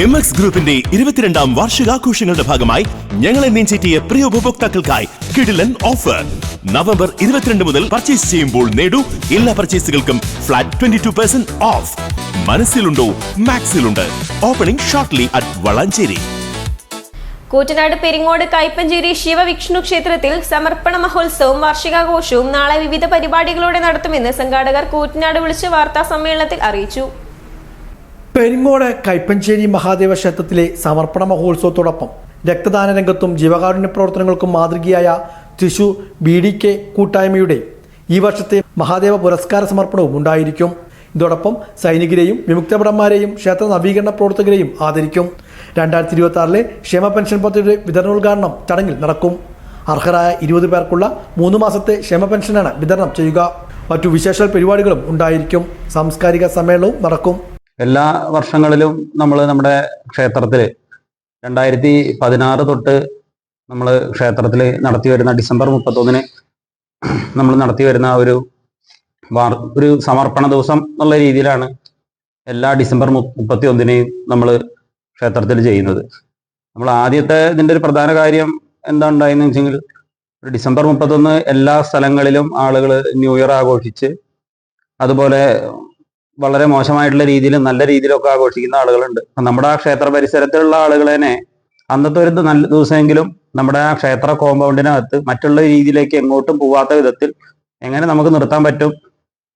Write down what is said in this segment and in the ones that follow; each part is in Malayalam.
എം എക്സ് ഗ്രൂപ്പിന്റെ ഇരുപത്തിരണ്ടാം വാർഷികാഘോഷങ്ങളുടെ ഭാഗമായി ഞങ്ങളെ നെഞ്ചേറ്റിയ പ്രിയ ഉപഭോക്താക്കൾക്കായി കിടിലൻ ഓഫർ. നവംബർ ഇരുപത്തിരണ്ട് മുതൽ പർച്ചേസ് ചെയ്യുമ്പോൾ നേടൂ എല്ലാ പർച്ചേസുകൾക്കും flat twenty two percent off മനസ്സിലുണ്ടോ? മാക്സിലുണ്ട്. Opening shortly at Valanchery. Koottanad Peringode Kaippancheri Sivavishnu ക്ഷേത്രത്തിൽ സമർപ്പണ മഹോത്സവവും വാർഷികാഘോഷവും നാളെ വിവിധ പരിപാടികളോടെ നടത്തുമെന്ന് സംഘാടകർ കൂറ്റനാട് വിളിച്ച് വാർത്താ സമ്മേളനത്തിൽ അറിയിച്ചു. പെരിങ്ങോട് കൈപ്പഞ്ചേരി മഹാദേവ ക്ഷേത്രത്തിലെ സമർപ്പണ മഹോത്സവത്തോടൊപ്പം രക്തദാന രംഗത്തും ജീവകാരുണ്യ പ്രവർത്തനങ്ങൾക്കും മാതൃകയായ തൃശൂർ ബി ഡി കെ കൂട്ടായ്മയുടെ ഈ വർഷത്തെ മഹാദേവ പുരസ്കാര സമർപ്പണവും ഉണ്ടായിരിക്കും. ഇതോടൊപ്പം സൈനികരെയും വിമുക്തഭടന്മാരെയും ക്ഷേത്ര നവീകരണ പ്രവർത്തകരെയും ആദരിക്കും. രണ്ടായിരത്തി ഇരുപത്തി ആറിലെ ക്ഷേമ പെൻഷൻ പദ്ധതിയുടെ വിതരണോദ്ഘാടനം ചടങ്ങിൽ നടക്കും. അർഹരായ ഇരുപത് പേർക്കുള്ള മൂന്ന് മാസത്തെ ക്ഷേമ പെൻഷനാണ് വിതരണം ചെയ്യുക. മറ്റു വിശേഷ പരിപാടികളും ഉണ്ടായിരിക്കും. സാംസ്കാരിക സമ്മേളനവും നടക്കും. എല്ലാ വർഷങ്ങളിലും നമ്മൾ നമ്മുടെ ക്ഷേത്രത്തിൽ രണ്ടായിരത്തി പതിനാറ് തൊട്ട് നമ്മൾ ക്ഷേത്രത്തിൽ നടത്തി വരുന്ന ഡിസംബർ മുപ്പത്തൊന്നിന് നമ്മൾ നടത്തി വരുന്ന ഒരു ഒരു സമർപ്പണ ദിവസം എന്നുള്ള രീതിയിലാണ് എല്ലാ ഡിസംബർ മുപ്പത്തി ഒന്നിനെയും നമ്മൾ ക്ഷേത്രത്തിൽ ചെയ്യുന്നത്. നമ്മൾ ആദ്യത്തെ ഇതിന്റെ ഒരു പ്രധാന കാര്യം എന്താ ഉണ്ടായെന്ന് വെച്ചെങ്കിൽ ഡിസംബർ മുപ്പത്തൊന്ന് എല്ലാ സ്ഥലങ്ങളിലും ആളുകൾ ന്യൂ ഇയർ ആഘോഷിച്ച് അതുപോലെ വളരെ മോശമായിട്ടുള്ള രീതിയിലും നല്ല രീതിയിലൊക്കെ ആഘോഷിക്കുന്ന ആളുകളുണ്ട്. നമ്മുടെ ആ ക്ഷേത്ര പരിസരത്തുള്ള ആളുകൾ തന്നെ അന്നത്തെ ഒരു നല്ല ദിവസമെങ്കിലും നമ്മുടെ ആ ക്ഷേത്ര കോമ്പൗണ്ടിനകത്ത് മറ്റുള്ള രീതിയിലേക്ക് എങ്ങോട്ടും പോവാത്ത വിധത്തിൽ എങ്ങനെ നമുക്ക് നിർത്താൻ പറ്റും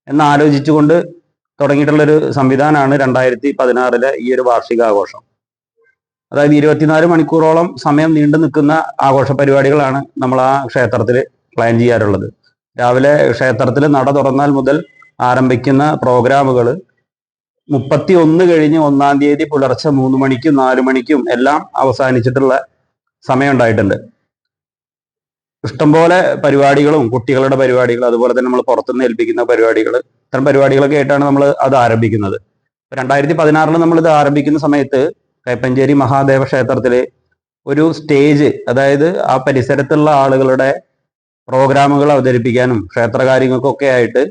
എന്ന് ആലോചിച്ചുകൊണ്ട് തുടങ്ങിയിട്ടുള്ളൊരു സംവിധാനമാണ് രണ്ടായിരത്തി പതിനാറിലെ ഈ ഒരു വാർഷിക ആഘോഷം അതായത് ഇരുപത്തിനാല് മണിക്കൂറോളം സമയം നീണ്ടു നിൽക്കുന്ന ആഘോഷ പരിപാടികളാണ് നമ്മൾ ആ ക്ഷേത്രത്തിൽ പ്ലാൻ ചെയ്യാറുള്ളത്. രാവിലെ ക്ഷേത്രത്തിൽ നട തുറന്നാൽ മുതൽ ആരംഭിക്കുന്ന പ്രോഗ്രാമുകൾ മുപ്പത്തി ഒന്ന് കഴിഞ്ഞ് ഒന്നാം തീയതി പുലർച്ചെ മൂന്ന് മണിക്കും നാല് മണിക്കും എല്ലാം അവസാനിച്ചിട്ടുള്ള സമയമുണ്ടായിട്ടുണ്ട്. ഇഷ്ടംപോലെ പരിപാടികളും കുട്ടികളുടെ പരിപാടികൾ അതുപോലെ തന്നെ നമ്മൾ പുറത്തുനിന്ന് ഏൽപ്പിക്കുന്ന പരിപാടികൾ ഇത്തരം പരിപാടികളൊക്കെ ആയിട്ടാണ് നമ്മൾ അത് ആരംഭിക്കുന്നത്. രണ്ടായിരത്തി പതിനാറിൽ നമ്മൾ ഇത് ആരംഭിക്കുന്ന സമയത്ത് കൈപ്പഞ്ചേരി മഹാദേവ ക്ഷേത്രത്തിൽ ഒരു സ്റ്റേജ് അതായത് ആ പരിസരത്തുള്ള ആളുകളുടെ പ്രോഗ്രാമുകൾ അവതരിപ്പിക്കാനും ക്ഷേത്രകാര്യങ്ങൾക്കൊക്കെ ആയിട്ട്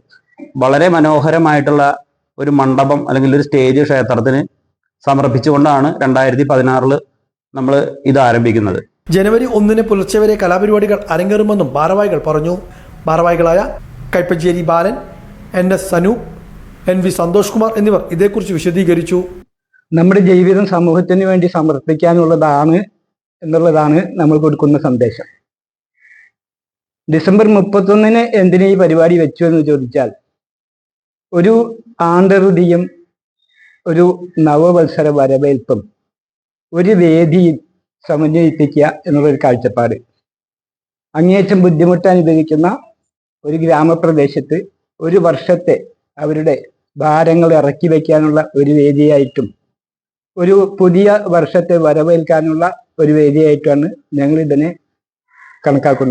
വളരെ മനോഹരമായിട്ടുള്ള ഒരു മണ്ഡപം അല്ലെങ്കിൽ ഒരു സ്റ്റേജ് ക്ഷേത്രത്തിന് സമർപ്പിച്ചുകൊണ്ടാണ് രണ്ടായിരത്തി പതിനാറിൽ നമ്മൾ ഇത് ആരംഭിക്കുന്നത്. ജനുവരി ഒന്നിന് പുലർച്ചെ വരെ കലാപരിപാടികൾ അരങ്ങേറുമെന്നും ഭാരവാഹികൾ പറഞ്ഞു. ഭാരവാഹികളായ Kaippacheri Balan N S Sanoop N V Santhosh Kumar എന്നിവർ ഇതേക്കുറിച്ച് വിശദീകരിച്ചു. നമ്മുടെ ജീവിതം സമൂഹത്തിന് വേണ്ടി സമർപ്പിക്കാനുള്ളതാണ് എന്നുള്ളതാണ് നമ്മൾ കൊടുക്കുന്ന സന്ദേശം. ഡിസംബർ മുപ്പത്തൊന്നിന് എന്തിനു ഈ പരിപാടി വെച്ചു എന്ന് ചോദിച്ചാൽ ഒരു ആണ്ടറുതിയും ഒരു നവവത്സര വരവേൽപ്പും ഒരു വേദിയിൽ സമന്വയിപ്പിക്കുക എന്നുള്ളൊരു കാഴ്ചപ്പാട്. അങ്ങേയറ്റം ബുദ്ധിമുട്ട് അനുഭവിക്കുന്ന ഒരു ഗ്രാമപ്രദേശത്ത് ഒരു വർഷത്തെ അവരുടെ ഭാരങ്ങൾ ഇറക്കി വയ്ക്കാനുള്ള ഒരു വേദിയായിട്ടും ഒരു പുതിയ വർഷത്തെ വരവേൽക്കാനുള്ള ഒരു വേദിയായിട്ടാണ് ഞങ്ങൾ ഇതിനെ കണക്കാക്കുന്നത്.